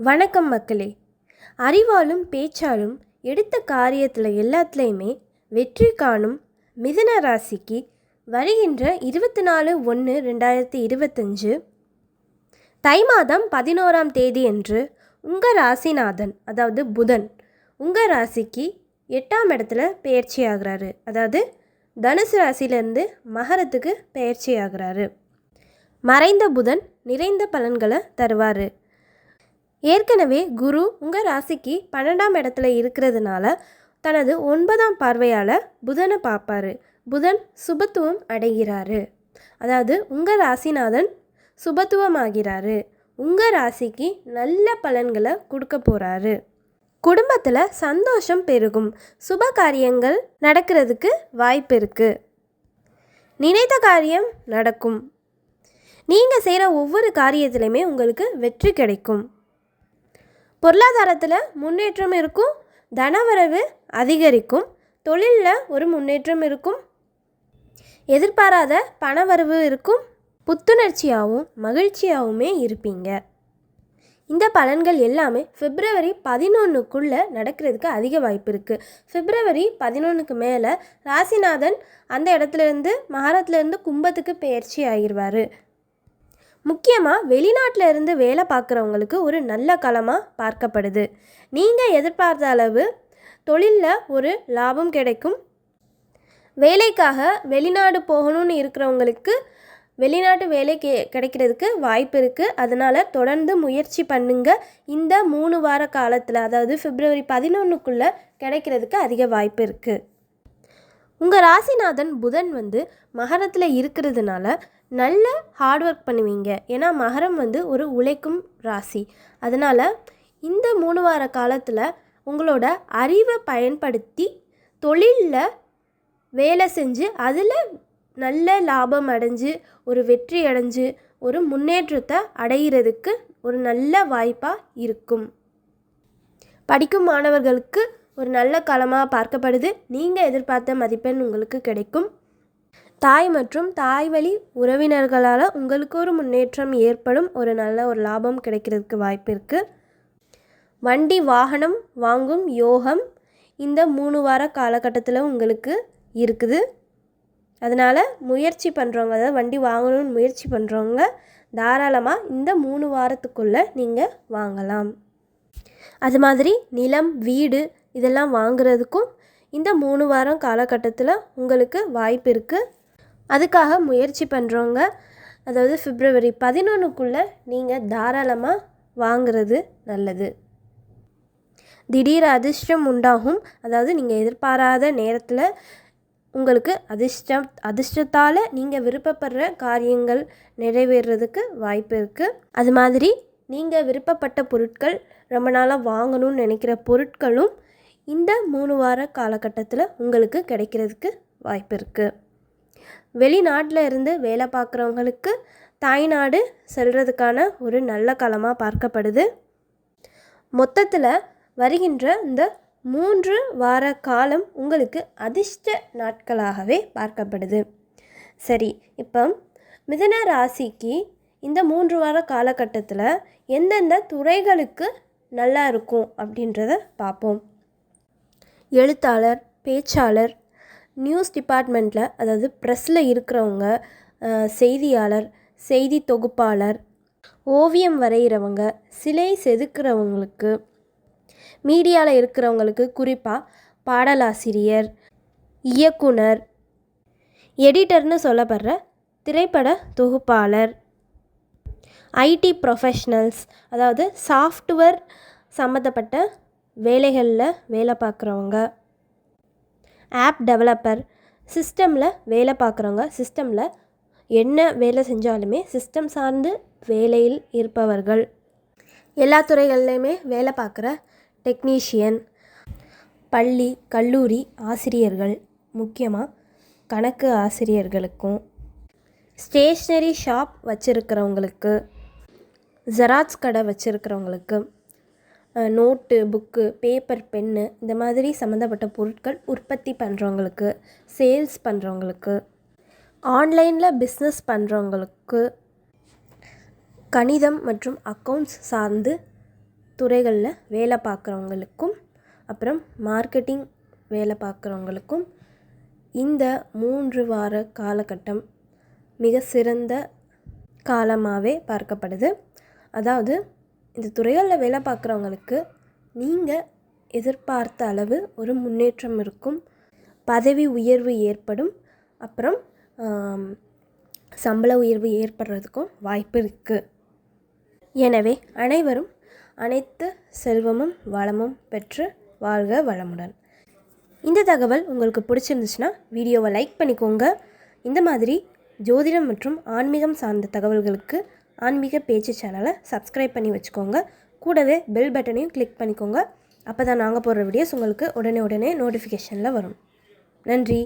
வணக்கம் மக்களே. அறிவாலும் பேச்சாலும் எடுத்த காரியத்தில் எல்லாத்துலேயுமே வெற்றி காணும் மிதன ராசிக்கு வருகின்ற இருபத்தி நாலு ஒன்று ரெண்டாயிரத்தி இருபத்தஞ்சு தை மாதம் பதினோராம் தேதி அன்று உங்கள் ராசிநாதன் அதாவது புதன் உங்கள் ராசிக்கு எட்டாம் இடத்துல பெயர்ச்சி ஆகிறாரு. அதாவது தனுசு ராசியிலேருந்து மகரத்துக்கு பெயர்ச்சி ஆகுறாரு. மறைந்த புதன் நிறைந்த பலன்களை தருவார். ஏற்கனவே குரு உங்கள் ராசிக்கு பன்னெண்டாம் இடத்துல இருக்கிறதுனால தனது ஒன்பதாம் பார்வையால் புதனை பார்ப்பாரு. புதன் சுபத்துவம் அடைகிறாரு. அதாவது உங்கள் ராசிநாதன் சுபத்துவமாகிறாரு. உங்கள் ராசிக்கு நல்ல பலன்களை கொடுக்க போகிறாரு குடும்பத்தில் சந்தோஷம் பெருகும். சுப காரியங்கள் நடக்கிறதுக்கு வாய்ப்பு இருக்குது நினைத்த காரியம் நடக்கும். நீங்கள் செய்கிற ஒவ்வொரு காரியத்திலையுமே உங்களுக்கு வெற்றி கிடைக்கும். பொருளாதாரத்தில் முன்னேற்றம் இருக்கும் தனவரவு அதிகரிக்கும் தொழிலில் ஒரு முன்னேற்றம் இருக்கும். எதிர்பாராத பணவரவு இருக்கும் புத்துணர்ச்சியாகவும் மகிழ்ச்சியாகவுமே இருப்பீங்க. இந்த பலன்கள் எல்லாமே பிப்ரவரி பதினொன்றுக்குள்ளே நடக்கிறதுக்கு அதிக வாய்ப்பு இருக்குது பிப்ரவரி பதினொன்றுக்கு மேலே ராசிநாதன் அந்த இடத்துலேருந்து மகாரத்துலேருந்து கும்பத்துக்கு பெயர்ச்சி ஆகிடுவார் முக்கியமாக வெளிநாட்டில் இருந்து வேலை பார்க்குறவங்களுக்கு ஒரு நல்ல களமாக பார்க்கப்படுது. நீங்கள் எதிர்பார்த்த அளவு தொழிலில் ஒரு லாபம் கிடைக்கும். வேலைக்காக வெளிநாடு போகணும்னு இருக்கிறவங்களுக்கு வெளிநாட்டு வேலை கே கிடைக்கிறதுக்கு வாய்ப்பு இருக்குது அதனால் தொடர்ந்து முயற்சி பண்ணுங்க. இந்த மூணு வார காலத்தில் அதாவது பிப்ரவரி பதினொன்றுக்குள்ளே கிடைக்கிறதுக்கு அதிக வாய்ப்பு இருக்குது உங்கள் ராசிநாதன் புதன் வந்து மகரத்தில் இருக்கிறதுனால நல்ல ஹார்ட் ஒர்க் பண்ணுவீங்க. ஏன்னா மகரம் வந்து ஒரு உழைக்கும் ராசி. அதனால் இந்த மூணு வார காலத்தில் உங்களோட அறிவை பயன்படுத்தி தொழிலில் வேலை செஞ்சு அதில் நல்ல லாபம் அடைஞ்சு ஒரு வெற்றி அடைஞ்சு ஒரு முன்னேற்றத்தை அடைகிறதுக்கு ஒரு நல்ல வாய்ப்பாக இருக்கும். படிக்கும் மாணவர்களுக்கு ஒரு நல்ல காலமாக பார்க்கப்படுது. நீங்கள் எதிர்பார்த்த மதிப்பெண் உங்களுக்கு கிடைக்கும். தாய் மற்றும் தாய் வழி உறவினர்களால் உங்களுக்கு ஒரு முன்னேற்றம் ஏற்படும் ஒரு நல்ல ஒரு லாபம் கிடைக்கிறதுக்கு வாய்ப்பு இருக்குது வண்டி வாகனம் வாங்கும் யோகம் இந்த மூணு வார காலகட்டத்தில் உங்களுக்கு இருக்குது. அதனால் முயற்சி பண்ணுறவங்க அதாவது வண்டி வாங்கணும்னு முயற்சி பண்ணுறவங்க தாராளமாக இந்த மூணு வாரத்துக்குள்ளே நீங்கள் வாங்கலாம். அது மாதிரி நிலம் வீடு இதெல்லாம் வாங்குறதுக்கும் இந்த மூணு வாரம் காலகட்டத்தில் உங்களுக்கு வாய்ப்பு இருக்குது அதுக்காக முயற்சி பண்ணுறவங்க அதாவது பிப்ரவரி பதினொன்றுக்குள்ளே நீங்கள் தாராளமாக வாங்கிறது நல்லது. திடீர் அதிர்ஷ்டம் உண்டாகும். அதாவது நீங்கள் எதிர்பாராத நேரத்தில் உங்களுக்கு அதிர்ஷ்டம் அதிர்ஷ்டத்தால் நீங்கள் விருப்பப்படுற காரியங்கள் நிறைவேறதுக்கு வாய்ப்பு இருக்குது அது மாதிரி நீங்கள் விருப்பப்பட்ட பொருட்கள் ரொம்ப நாளாக வாங்கணும்னு நினைக்கிற பொருட்களும் இந்த மூணு வார காலகட்டத்தில் உங்களுக்கு கிடைக்கிறதுக்கு வாய்ப்பு இருக்குது வெளிநாட்டில் இருந்து வேலை பார்க்குறவங்களுக்கு தாய்நாடு செல்கிறதுக்கான ஒரு நல்ல காலமாக பார்க்கப்படுது. மொத்தத்தில் வருகின்ற இந்த மூன்று வார காலம் உங்களுக்கு அதிர்ஷ்ட நாட்களாகவே பார்க்கப்படுது. சரி இப்போ மிதன ராசிக்கு இந்த மூன்று வார காலகட்டத்தில் எந்தெந்த துறைகளுக்கு நல்லா இருக்கும் அப்படின்றத பார்ப்போம். எழுத்தாளர் பேச்சாளர் நியூஸ் டிபார்ட்மெண்ட்டில் அதாவது ப்ரெஸ்ஸில் இருக்கிறவங்க செய்தியாளர் செய்தி தொகுப்பாளர் ஓவியம் வரைகிறவங்க சிலை செதுக்கிறவங்களுக்கு மீடியாவில் இருக்கிறவங்களுக்கு குறிப்பாக பாடலாசிரியர் இயக்குனர் எடிட்டர்னு சொல்லப்படுற திரைப்பட தொகுப்பாளர் ஐடி ப்ரொஃபஷ்னல்ஸ் அதாவது சாஃப்ட்வேர் சம்மந்தப்பட்ட வேலைகளில் வேலை பார்க்குறவங்க. ஆப் டெவலப்பர் சிஸ்டமில் வேலை பார்க்குறவங்க சிஸ்டமில் என்ன வேலை செஞ்சாலுமே சிஸ்டம் சார்ந்து வேலையில் இருப்பவர்கள். எல்லா துறைகள்லையுமே வேலை பார்க்குற டெக்னீஷியன் பள்ளி கல்லூரி ஆசிரியர்கள் முக்கியமாக கணக்கு ஆசிரியர்களுக்கும். ஸ்டேஷ்னரி ஷாப் வச்சுருக்கிறவங்களுக்கு ஜெராக்ஸ் கடை வச்சுருக்கிறவங்களுக்கு நோட்டு புக்கு பேப்பர் பென்னு இந்த மாதிரி சம்மந்தப்பட்ட பொருட்கள் உற்பத்தி பண்ணுறவங்களுக்கு சேல்ஸ் பண்ணுறவங்களுக்கு ஆன்லைனில் பிஸ்னஸ் பண்ணுறவங்களுக்கு கணிதம் மற்றும் அக்கௌண்ட்ஸ் சார்ந்து துறைகளில் வேலை பார்க்குறவங்களுக்கும் அப்புறம் மார்க்கெட்டிங் வேலை பார்க்குறவங்களுக்கும் இந்த மூன்று வார காலகட்டம் மிக சிறந்த காலமாகவே பார்க்கப்படுது. அதாவது இந்த துறைகளில் வேலை பார்க்குறவங்களுக்கு நீங்கள் எதிர்பார்த்த அளவு ஒரு முன்னேற்றம் இருக்கும். பதவி உயர்வு ஏற்படும். அப்புறம் சம்பள உயர்வு ஏற்படுறதுக்கும் வாய்ப்பு இருக்குது எனவே அனைவரும் அனைத்து செல்வமும் வளமும் பெற்று வாழ்க வளமுடன். இந்த தகவல் உங்களுக்கு பிடிச்சிருந்துச்சுன்னா வீடியோவை லைக் பண்ணிக்கோங்க. இந்த மாதிரி ஜோதிடம் மற்றும் ஆன்மீகம் சார்ந்த தகவல்களுக்கு ஆன்மீக பேச்சு சேனலை சப்ஸ்கிரைப் பண்ணி வச்சுக்கோங்க. கூடவே பெல் பட்டனையும் கிளிக் பண்ணிக்கோங்க. அப்போ தான் நாங்கள் போடுற வீடியோஸ் உங்களுக்கு உடனே உடனே நோட்டிஃபிகேஷனில் வரும். நன்றி.